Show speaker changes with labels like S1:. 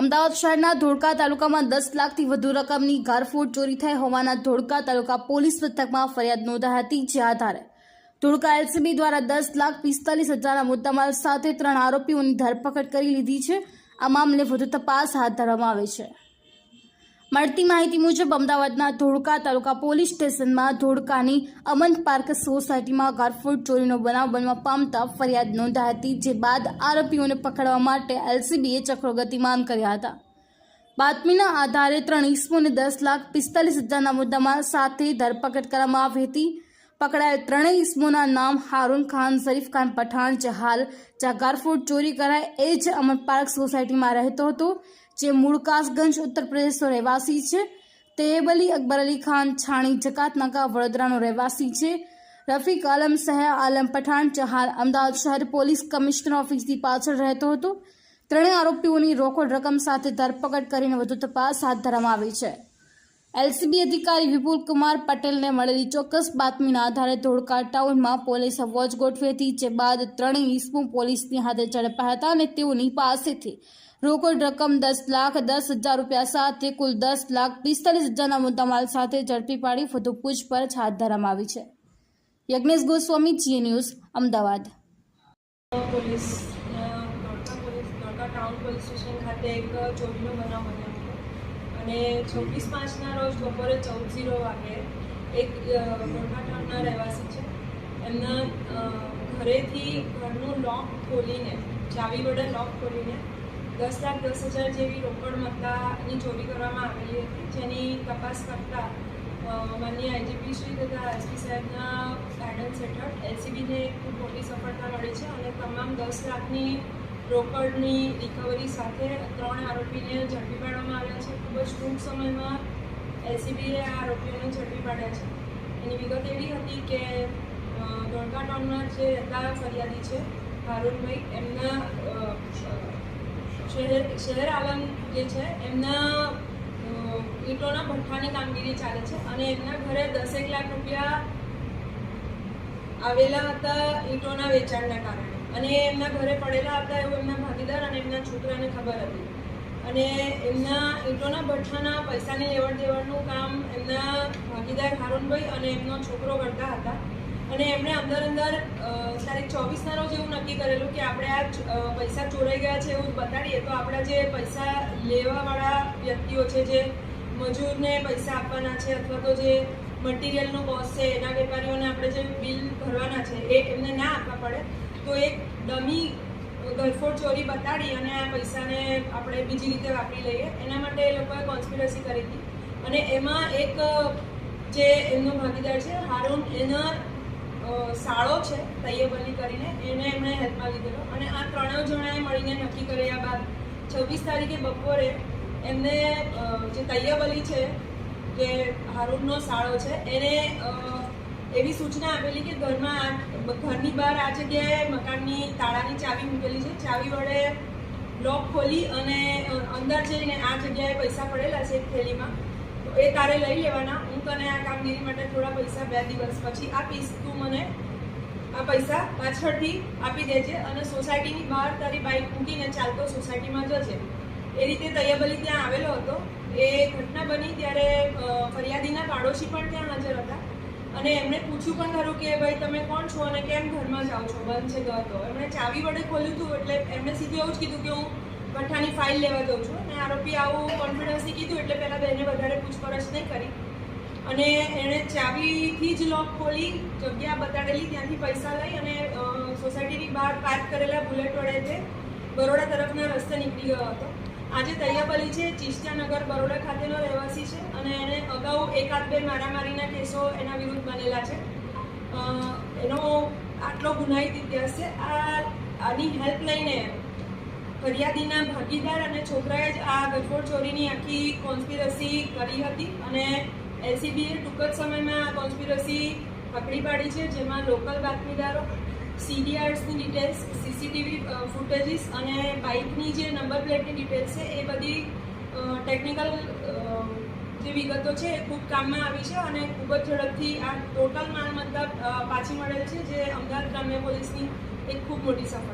S1: અમદાવાદ શહેરના ધોળકા તાલુકામાં દસ લાખથી વધુ રકમની ગારફોડ ચોરી થઈ હોવાના ધોળકા તાલુકા પોલીસ મથકમાં ફરિયાદ નોંધાઈ હતી જે આધારે. ધોળકા એલસીબી દ્વારા દસ લાખ પિસ્તાલીસ હજારના મુદ્દામાલ સાથે ત્રણ આરોપીઓની ધરપકડ કરી લીધી છે. આ મામલે વધુ તપાસ હાથ ધરવામાં આવે છે. મળતી માહિતી મુજબ, અમદાવાદના ધોળકા તાલુકા પોલીસ સ્ટેશનમાં ધોળકાની અમન પાર્ક સોસાયટીમાં ગારફોડ ચોરીનો બનાવ બનવા પામતા ફરિયાદ નોંધાઈ હતી, જે બાદ આરોપીઓને પકડવા માટે એલસીબીએ ચક્રો ગતિમાન કર્યા હતા. બાતમીના આધારે ત્રણ ઈસમોને દસ લાખ પિસ્તાલીસ હજારના મુદ્દામાં સાથે ધરપકડ કરવામાં આવી હતી. પકડાયેલ ત્રણેય ઈસમોના નામ હારૂન ખાન, શરીફ ખાન પઠાણ, જહાલ હાલ જ્યાં ગારફોડ ચોરી કરાય એ જ અમર પાર્ક સોસાયટીમાં રહેતો હતો. જે મૂળ કાસગંજ ઉત્તર પ્રદેશનો રહેવાસી છે તેબ અલી અકબર અલી ખાન છાણી જકાતનાકા વડોદરાનો રહેવાસી છે. રફીક આલમ સહા આલમ પઠાણ જે હાલ અમદાવાદ શહેર પોલીસ કમિશનર ઓફિસની પાછળ રહેતો હતો. ત્રણેય આરોપીઓની રોકડ રકમ સાથે ધરપકડ કરીને વધુ તપાસ હાથ ધરવામાં આવી છે. એલસીબી અધિકારી વિપુલ કુમાર પટેલને મળેલી ચોક્કસ બાતમીના આધારે ધોળકા ટાઉનમાં પોલીસે વોચ ગોઠવી હતી, જે બાદ ત્રણેય ઈસમો પોલીસની હાથે ઝડપાયા હતા અને તેઓની પાસેથી રોકડ રકમ દસ લાખ દસ હજાર રૂપિયા સાથે કુલ દસ લાખ પિસ્તાલીસ હજારના મુદ્દામાલ સાથે ઝડપી પાડી વધુ પૂછપરછ હાથ ધરવામાં આવી છે. યજ્ઞેશ ગોસ્વામી જીએ ન્યૂઝ અમદાવાદ.
S2: અને છવ્વીસ પાંચના રોજ બપોરે ચૌદ ઝીરો વાગે એક અ, ટાઉનના રહેવાસી છે. એમના ઘરેથી ઘરનું લોક ખોલીને ચાવી વડે લોક ખોલીને દસ લાખ દસ હજાર જેવી રોકડ મત્તાની ચોરી કરવામાં આવેલી હતી. જેની તપાસ કરતા અ, માનનીય આઈજીપી શ્રી તથા એસપી સાહેબના ગાઈડન્સ હેઠળ એલસીબીને ખૂબ મોટી સફળતા મળી છે અને તમામ દસ લાખની રોકડની રિકવરી સાથે ત્રણ આરોપીને ઝડપી પાડવામાં આવ્યા છે. ખૂબ જ ટૂંક સમયમાં એલસીબીએ આ આરોપીઓને ઝડપી પાડ્યા છે. એની વિગત એવી હતી કે ધોળકા ટાઉનમાં જે રહેતા ફરિયાદી છે હારૂનભાઈ એમના શહેર શહેર આલમ જે છે, એમના ઈંટોના ભઠ્ઠાની કામગીરી ચાલે છે અને એમના ઘરે દસેક લાખ રૂપિયા આવેલા હતા ઈંટોના વેચાણના કારણે. અને એમના ઘરે પડેલા હતા એવું એમના ભાગીદાર અને એમના છોકરાને ખબર હતી. અને એમના ઈંટોના ભઠ્ઠાના પૈસાની લેવડ દેવડનું કામ એમના ભાગીદાર હારૂનભાઈ અને એમનો છોકરો કરતા હતા. અને એમણે અંદર અંદર તારીખ ચોવીસના રોજ એવું નક્કી કરેલું કે આપણે આ પૈસા ચોરાઈ ગયા છે એવું બતાડીએ, તો આપણા જે પૈસા લેવાવાળા વ્યક્તિઓ છે, જે મજૂરને પૈસા આપવાના છે અથવા તો જે મટીરિયલનો બોસ છે, એના વેપારીઓને આપણે જે બિલ ભરવાના છે, એ એમને ના આપવા પડે, તો એક ડમી ગરફોડ ચોરી બતાડી અને આ પૈસાને આપણે બીજી રીતે વાપરી લઈએ. એના માટે એ લોકોએ કોન્સ્પિરસી કરી હતી. અને એમાં એક જે એમનો ભાગીદાર છે, હારૂન એના સાળો છે તૈયબ અલી કરીને, એને એમણે હેલ્પમાં લીધેલો. અને આ ત્રણેય જણાએ મળીને નક્કી કર્યા બાદ છવ્વીસ તારીખે બપોરે એમને જે તૈયબ અલી છે, જે હારૂનનો સાળો છે, એને એવી સૂચના આપેલી કે ઘરમાં ઘરની બહાર આ જગ્યાએ મકાનની તાળાની ચાવી મૂકેલી છે. ચાવી વડે લોક ખોલી અને અંદર જઈને આ જગ્યાએ પૈસા પડેલા છે એક થેલીમાં. એ તારે લઈ લેવાના. હું તને આ કામગીરી માટે થોડા પૈસા બે દિવસ પછી આપીશ. તું મને આ પૈસા પાછળથી આપી દેજે અને સોસાયટીની બહાર તારી બાઇક મૂકીને ચાલતો સોસાયટીમાં જજે. એ રીતે તૈયબ અલી ત્યાં આવેલો હતો. એ ઘટના બની ત્યારે ફરિયાદીના પાડોશી પણ ત્યાં હાજર હતા. અને એમણે પૂછ્યું પણ ખરું કે, ભાઈ, તમે કોણ છો અને કેમ ઘરમાં જાઓ છો? બંધ છે ઘર તો એમણે ચાવી વડે ખોલ્યું હતું, એટલે એમણે સીધું એવું જ કીધું કે, હું ભઠ્ઠાની ફાઇલ લેવા જાઉં છું. અને આરોપી આવું કોન્ફિડન્સથી કીધું એટલે પહેલાં બેને વધારે પૂછપરછ નહીં કરી. અને એણે ચાવીથી જ લોક ખોલી, જગ્યા બતાડેલી, ત્યાંથી પૈસા લઈ અને સોસાયટીની બહાર પાર્ક કરેલા બુલેટ વડે જે બરોડા તરફના રસ્તે નીકળી ગયો હતો. આજે તૈયબ અલી છે ચિસ્તિયાનગર બરોડા ખાતેનો રહેવાસી છે અને એણે અગાઉ એકાદ બે મારામારીના કેસો એના વિરુદ્ધ બનેલા છે. એનો આટલો ગુનાહિત ઇતિહાસ છે. આ, આની હેલ્પ લઈને ફરિયાદીના ભાગીદાર અને છોકરાએ જ આ ગઠોડ ચોરીની આખી કોન્સ્પિરસી કરી હતી અને એલસીબીએ ટૂંક જ સમયમાં આ કોન્સ્પિરસી પકડી પાડી છે જેમાં લોકલ બાતમીદારો સીડીઆર્સની ડિટેલ્સ સીસીટીવી ફૂટેજીસ અને બાઇકની જે નંબર પ્લેટની ડિટેલ્સ છે એ બધી ટેકનિકલ જે વિગતો છે એ ખૂબ કામમાં આવી છે અને ખૂબ જ ઝડપથી આ ટોટલ માલ અ, પાછી મળેલ છે જે અમદાવાદ ગ્રામ્ય પોલીસની એક ખૂબ મોટી સફળતા